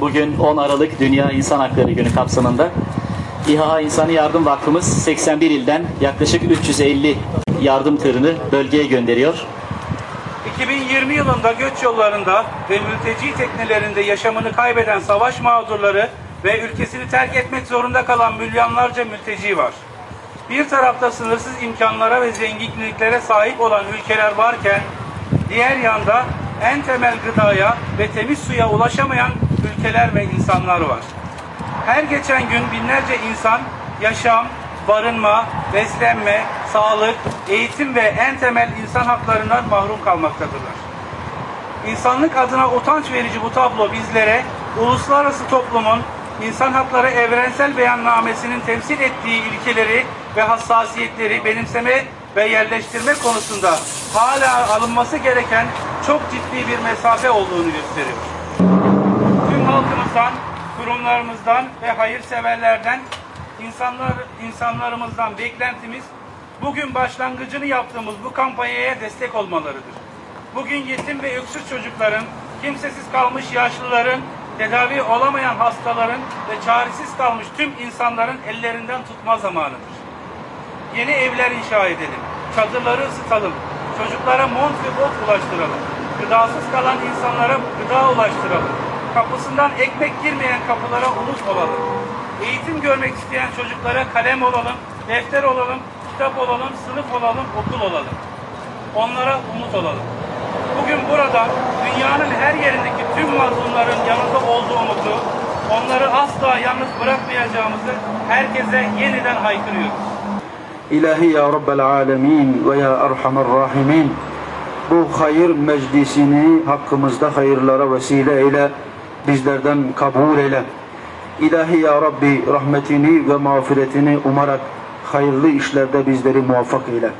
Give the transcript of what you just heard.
Bugün 10 Aralık Dünya İnsan Hakları Günü kapsamında İHA İnsani Yardım Vakfımız 81 ilden yaklaşık 350 yardım tırını bölgeye gönderiyor. 2020 yılında göç yollarında ve mülteci teknelerinde yaşamını kaybeden savaş mağdurları ve ülkesini terk etmek zorunda kalan milyonlarca mülteci var. Bir tarafta sınırsız imkanlara ve zenginliklere sahip olan ülkeler varken, diğer yanda en temel gıdaya ve temiz suya ulaşamayan ülkeler ve insanlar var. Her geçen gün binlerce insan yaşam, barınma, beslenme, sağlık, eğitim ve en temel insan haklarından mahrum kalmaktadırlar. İnsanlık adına utanç verici bu tablo bizlere uluslararası toplumun insan hakları evrensel beyannamesinin temsil ettiği ilkeleri ve hassasiyetleri benimseme ve yerleştirme konusunda hala alınması gereken çok ciddi bir mesafe olduğunu gösteriyor kurumlarımızdan ve hayırseverlerden, insanlar, insanlarımızdan beklentimiz bugün başlangıcını yaptığımız bu kampanyaya destek olmalarıdır. Bugün yetim ve öksüz çocukların, kimsesiz kalmış yaşlıların, tedavi olamayan hastaların ve çaresiz kalmış tüm insanların ellerinden tutma zamanıdır. Yeni evler inşa edelim. Çadırları ısıtalım. Çocuklara mont ve bot ulaştıralım. Gıdasız kalan insanlara gıda ulaştıralım. Kapısından ekmek girmeyen kapılara umut olalım. Eğitim görmek isteyen çocuklara kalem olalım, defter olalım, kitap olalım, sınıf olalım, okul olalım. Onlara umut olalım. Bugün burada dünyanın her yerindeki tüm mazlumların yanında olduğumuzu, onları asla yalnız bırakmayacağımızı herkese yeniden haykırıyoruz. İlahi ya Rabbel Alemin ve ya Erhamer Rahimin bu hayır meclisini hakkımızda hayırlara vesile eyle bizlerden kabul eyle. İlahi ya Rabbi rahmetini ve mağfiretini umarak hayırlı işlerde bizleri muvaffak eyle